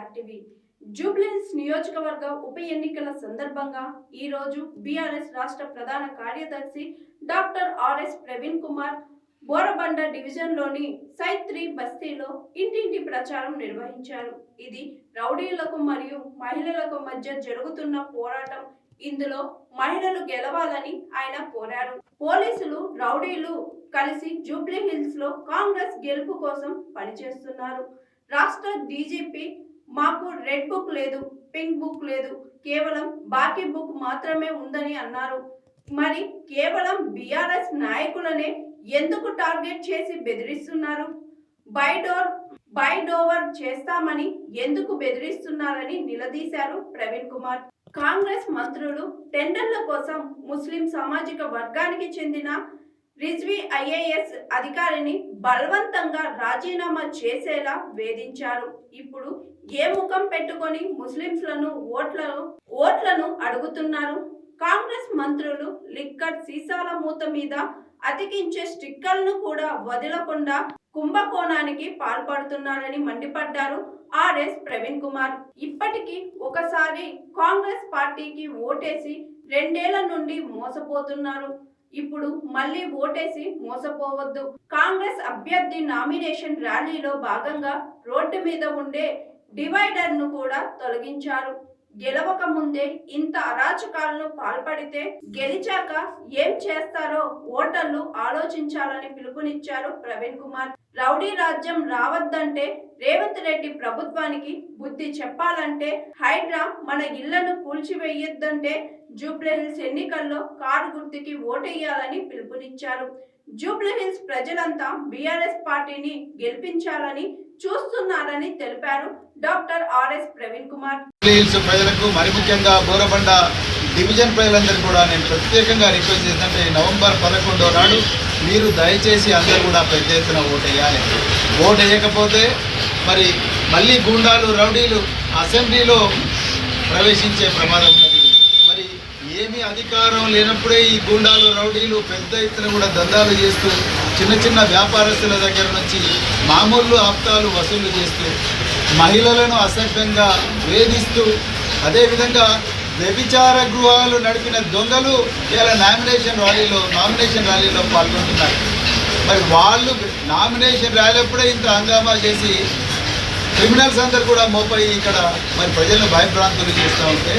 RTV Jubilee Hills నియోజకవర్గ ఉప ఎన్నికల సందర్భంగా ఈ రోజు బీఆర్ఎస్ రాష్ట్ర ప్రధాన కార్యదర్శి డాక్టర్ ఆర్ఎస్ ప్రవీణ్ కుమార్ బోరబండ డివిజన్లోని సైత్రి బస్తీలో ఇంటింటి ప్రచారం నిర్వహించారు. ఇది రౌడీలకు మరియు మహిళలకు మధ్య జరుగుతున్న పోరాటం. ఇందులో మహిళలు గెలవాలని ఆయన కోరారు. పోలీసులు రౌడీలు కలిసి జూబ్లీ హిల్స్లో కాంగ్రెస్ గెలుపు కోసం పనిచేస్తున్నారు. రాష్ట్ర డీజీపీ మాకు రెడ్ బుక్ లేదు పింక్ బుక్ లేదు కేవలం బాకీ బుక్ మాత్రమే ఉందని అన్నారు. మరి కేవలం బీఆర్ఎస్ నాయకులనే ఎందుకు టార్గెట్ చేసి బెదిరిస్తున్నారు? బైడోర్ బైడోవర్ చేస్తామని ఎందుకు బెదిరిస్తున్నారని నిలదీశారు ప్రవీణ్ కుమార్. కాంగ్రెస్ మంత్రులు టెండర్ల కోసం ముస్లిం సామాజిక వర్గానికి చెందిన రిజ్వీ ఐఏఎస్ అధికారిని బలవంతంగా రాజీనామా చేసేలా వేధించారు. ఇప్పుడు ఏ ముఖం పెట్టుకొని ముస్లింస్లను ఓట్లను ఓట్లను అడుగుతున్నారు? కాంగ్రెస్ మంత్రులు లిక్కర్ సీసాల మూత మీద అతికించే స్టిక్కర్లను కూడా వదలకుండా కుంభకోణానికి పాల్పడుతున్నారని మండిపడ్డారు ఆర్ఎస్ ప్రవీణ్ కుమార్. ఇప్పటికీ ఒకసారి కాంగ్రెస్ పార్టీకి ఓటేసి రెండేళ్ళ నుండి మోసపోతున్నారు. ఇప్పుడు మళ్ళీ ఓటేసి మోసపోవద్దు. కాంగ్రెస్ అభ్యర్థి నామినేషన్ ర్యాలీలో భాగంగా రోడ్డు మీద ఉండే డివైడర్ను కూడా తొలగించారు. గెలవక ముందే ఇంత అరాచకాలను పాల్పడితే గెలిచాక ఏం చేస్తారో ఓటర్లు ఆలోచించాలని పిలుపునిచ్చారు ప్రవీణ్ కుమార్. రౌడీ రాజ్యం రావద్దంటే రేవంత్ రెడ్డి ప్రభుత్వానికి బుద్ధి చెప్పాలంటే హైడ్రా మన ఇళ్ళను కూల్చివేయొద్దంటే జూబ్లీహిల్స్ ఎన్నికల్లో కారు గుర్తుకి ఓటెయ్యాలని పిలుపునిచ్చారు. జూబ్లీహిల్స్ ప్రజలంతా బీఆర్ఎస్ పార్టీని గెలిపించాలని చూస్తున్నారని తెలిపారు డాక్టర్ ఆర్ఎస్ ప్రవీణ్ కుమార్. ప్రజలకు మరి ముఖ్యంగా బోరబండ డివిజన్ ప్రజలందరూ కూడా నేను ప్రత్యేకంగా రిక్వెస్ట్ చేస్తుంటే నవంబర్ పదకొండో నాడు మీరు దయచేసి అందరూ కూడా పెద్ద ఎత్తున ఓటేయాలి. ఓటు వేయకపోతే మరి మళ్ళీ గూండాలు రౌడీలు అసెంబ్లీలో ప్రవేశించే ప్రమాదం ఉన్నది. మరి ఏమీ అధికారం లేనప్పుడే ఈ గూండాలు రౌడీలు పెద్ద ఎత్తున కూడా దందాలు చేస్తూ చిన్న చిన్న వ్యాపారస్తుల దగ్గర నుంచి మామూలు ఆప్తాలు వసూలు చేస్తూ మహిళలను అసభ్యంగా వేధిస్తూ అదేవిధంగా వ్యభిచార గృహాలు నడిపిన దొంగలు ఇలా నామినేషన్ ర్యాలీలో నామినేషన్ ర్యాలీలో పాల్గొంటున్నారు. మరి వాళ్ళు నామినేషన్ ర్యాలీ అప్పుడే ఇంత హంగామా చేసి క్రిమినల్స్ అందరు కూడా మోపై ఇక్కడ మరి ప్రజలను భయభ్రాంతులు చేస్తూ ఉంటే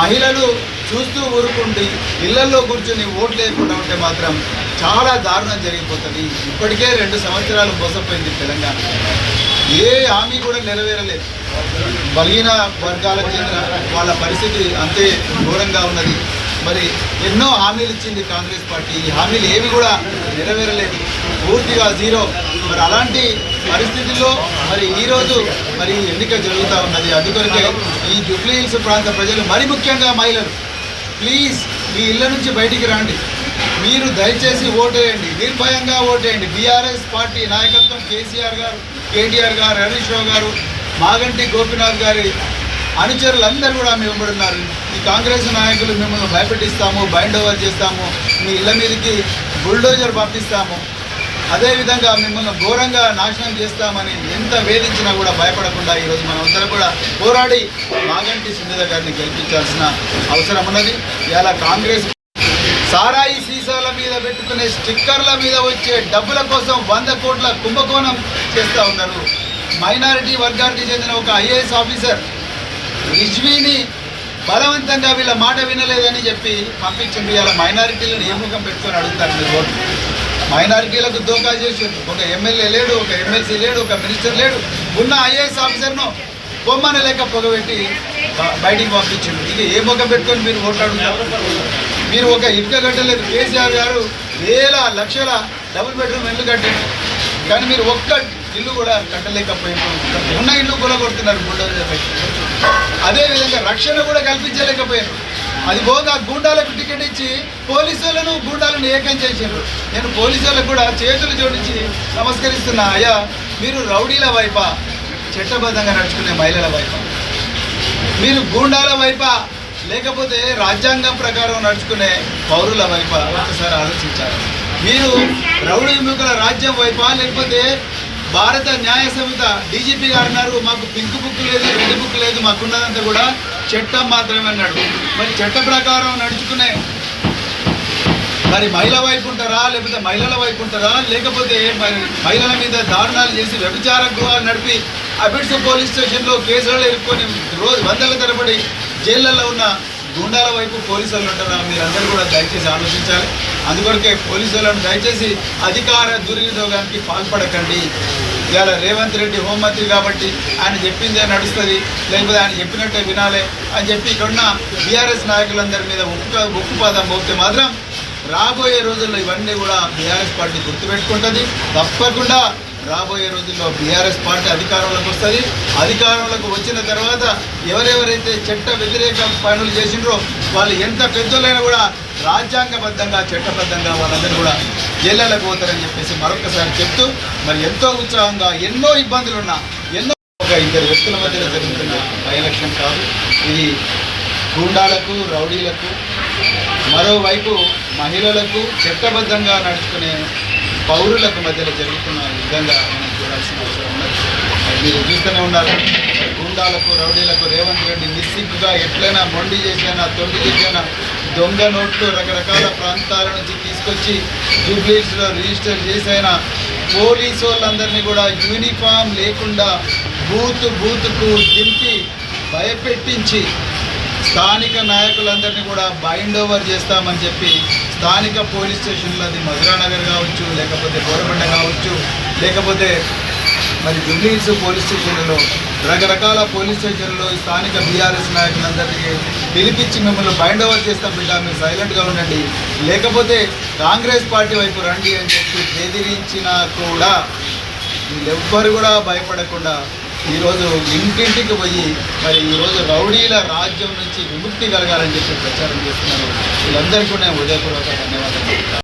మహిళలు చూస్తూ ఊరుకుండి ఇళ్ళలో కూర్చొని ఓట్లు లేకుండా ఉంటే మాత్రం చాలా దారుణం జరిగిపోతుంది. ఇప్పటికే రెండు సంవత్సరాలు మోసపోయింది తెలంగాణ. ఏ హామీ కూడా నెరవేరలేదు. బలహీన వర్గాలకు చెందిన వాళ్ళ పరిస్థితి అంతే ఘోరంగా ఉన్నది. మరి ఎన్నో హామీలు ఇచ్చింది కాంగ్రెస్ పార్టీ. ఈ హామీలు ఏవి కూడా నెరవేరలేదు. పూర్తిగా జీరో. మరి అలాంటి పరిస్థితుల్లో మరి ఈరోజు మరి ఎన్నిక జరుగుతూ ఉన్నది. అందుకొరకే ఈ జుబ్లీ హిల్స్ ప్రాంత ప్రజలు మరి ముఖ్యంగా మహిళలు ప్లీజ్ మీ ఇళ్ళ నుంచి బయటికి రండి. మీరు దయచేసి ఓటేయండి. నిర్భయంగా ఓటేయండి. బీఆర్ఎస్ పార్టీ నాయకత్వం కేసీఆర్ గారు కేటీఆర్ గారు హరీష్ రావు గారు మాగంటి గోపినాథ్ గారి అనుచరులందరూ కూడా మేము ఉన్నారు. ఈ కాంగ్రెస్ నాయకులు మిమ్మల్ని భయపెట్టిస్తాము బైండ్ ఓవర్ చేస్తాము మీ ఇళ్ళ మీదకి బుల్డోజర్ పంపిస్తాము. అదేవిధంగా మిమ్మల్ని ఘోరంగా నాశనం చేస్తామని ఎంత వేధించినా కూడా భయపడకుండా ఈరోజు మనం అందరం కూడా పోరాడి మాగంటి సింధుద గారిని గెలిపించాల్సిన అవసరం ఉన్నది. ఇలా కాంగ్రెస్ సారాయి సీసాల మీద పెట్టుకునే స్టిక్కర్ల మీద వచ్చే డబ్బుల కోసం వంద కోట్ల కుంభకోణం చేస్తూ ఉన్నారు. మైనారిటీ వర్గానికి చెందిన ఒక ఐఏఎస్ ఆఫీసర్ రిజ్వీని బలవంతంగా వీళ్ళ మాట వినలేదని చెప్పి పంపించండి. ఇలా మైనారిటీలను ఏ ముఖం పెట్టుకొని అడుగుతారు మీరు మైనారిటీలకు దోకా చేసిండు. ఒక ఎమ్మెల్యే లేడు ఒక ఎమ్మెల్సీ లేడు ఒక మినిస్టర్ లేడు. ఉన్న ఐఏఎస్ ఆఫీసర్ను బొమ్మన లేక పొగబెట్టి బయటికి పంపించిండు. ఇది ఏ ముఖం పెట్టుకొని మీరు ఓట్లు మీరు ఒక ఇటుక కట్టలేదు. కేసీఆర్ గారు వేల లక్షల డబుల్ బెడ్రూమ్ ఇల్లు కట్టారు కానీ మీరు ఒక్క ఇల్లు కూడా కట్టలేకపోయినారు. ఉన్న ఇల్లు కూడా కొడుతున్నారు బుల్డోజర్ అదేవిధంగా రక్షణ కూడా కల్పించలేకపోయారు అది పోగా గూండాలకు టికెట్ ఇచ్చి పోలీసులను గూండాలను ఏకం చేశారు. నేను పోలీసు వాళ్ళకు కూడా చేతులు జోడించి నమస్కరిస్తున్నా. అయ్యా మీరు రౌడీల వైపా చట్టబద్ధంగా నడుచుకునే మహిళల వైపా. మీరు గూండాల వైపా లేకపోతే రాజ్యాంగం ప్రకారం నడుచుకునే పౌరుల వైపా ఒకసారి ఆలోచించాలి. మీరు రౌడీ విముఖుల రాజ్యం వైపా లేకపోతే భారత న్యాయ సంహిత డీజీపీ గారు అన్నారు మాకు పింక్ బుక్ లేదు రెడ్ బుక్ లేదు మాకున్నదంతా కూడా చట్టం మాత్రమే అన్నాడు. మరి చట్ట ప్రకారం నడుచుకునే మరి మహిళ వైపు ఉంటారా లేకపోతే మహిళల వైపు ఉంటారా? లేకపోతే మరి మహిళల మీద దారుణాలు చేసి వ్యభిచార గృహాలు నడిపి అబిడ్స్ పోలీస్ స్టేషన్లో కేసులలో ఇరుక్కొని రోజు వందల తరబడి జైళ్ళల్లో ఉన్న గుండాల వైపు పోలీసు వాళ్ళు ఉంటారా? మీరందరూ కూడా దయచేసి ఆలోచించాలి. అందుకొరకే పోలీసు దయచేసి అధికార దుర్వినియోగానికి పాల్పడకండి. ఇవాళ రేవంత్ రెడ్డి హోంమంత్రి కాబట్టి ఆయన చెప్పిందే నడుస్తుంది లేకపోతే ఆయన చెప్పినట్టే వినాలే అని చెప్పి ఇక్కడున్న బీఆర్ఎస్ నాయకులందరి మీద ఉక్కు ఉక్కుపాదం పోతే మాత్రం రాబోయే రోజుల్లో ఇవన్నీ కూడా బీఆర్ఎస్ పార్టీ గుర్తుపెట్టుకుంటుంది. తప్పకుండా రాబోయే రోజుల్లో బీఆర్ఎస్ పార్టీ అధికారంలోకి వస్తుంది. అధికారంలోకి వచ్చిన తర్వాత ఎవరెవరైతే చట్ట వ్యతిరేక పనులు చేసిండ్రో వాళ్ళు ఎంత పెద్దలైనా కూడా రాజ్యాంగబద్ధంగా చట్టబద్ధంగా వాళ్ళందరూ కూడా జైళ్ళకు పోతారని చెప్పేసి మరొకసారి చెప్తూ మరి ఎంతో ఉత్సాహంగా ఎన్నో ఇబ్బందులున్నా ఎన్నో ఒక ఇద్దరు వ్యక్తుల మధ్యలో జరుగుతున్న బై ఎలక్షన్ కాదు. ఇది గూండాలకు రౌడీలకు మరోవైపు మహిళలకు చట్టబద్ధంగా నడుచుకునే పౌరులకు మధ్యలో జరుగుతున్న విధంగా మనం చూడాల్సిన అవసరం ఉన్నది. మీరు చూస్తూనే ఉన్నారు గూండాలకు రౌడీలకు రేవంత్ రెడ్డి నిస్సిగ్గుగా ఎట్లైనా మొండి చేసైనా తొండి చేసైనా దొంగ నోట్లు రకరకాల ప్రాంతాల నుంచి తీసుకొచ్చి జూబ్లీస్లో రిజిస్టర్ చేసైనా పోలీసు వాళ్ళందరినీ కూడా యూనిఫామ్ లేకుండా బూత్ బూత్కు దింపి భయపెట్టించి స్థానిక నాయకులందరినీ కూడా బైండ్ ఓవర్ చేస్తామని చెప్పి స్థానిక పోలీస్ స్టేషన్లో అది మధురానగర్ కావచ్చు లేకపోతే గోరబండ కావచ్చు లేకపోతే మరి జుబ్లీహిల్స్ పోలీస్ స్టేషన్లో రకరకాల పోలీస్ స్టేషన్లో స్థానిక బీఆర్ఎస్ నాయకులందరికీ పిలిపించి మిమ్మల్ని బైండ్ ఓవర్ చేస్తాం బిడ్డ మీరు సైలెంట్గా ఉండండి. లేకపోతే కాంగ్రెస్ పార్టీ వైపు రండి అని చెప్పి బెదిరించినా కూడా వీళ్ళెవ్వరు కూడా భయపడకుండా ఈరోజు ఇంటింటికి పోయి మరి ఈరోజు రౌడీల రాజ్యం నుంచి విముక్తి కలగాలని చెప్పి ప్రచారం చేస్తున్నారు. వీళ్ళందరికీ కూడా హృదయపూర్వక ధన్యవాదాలు.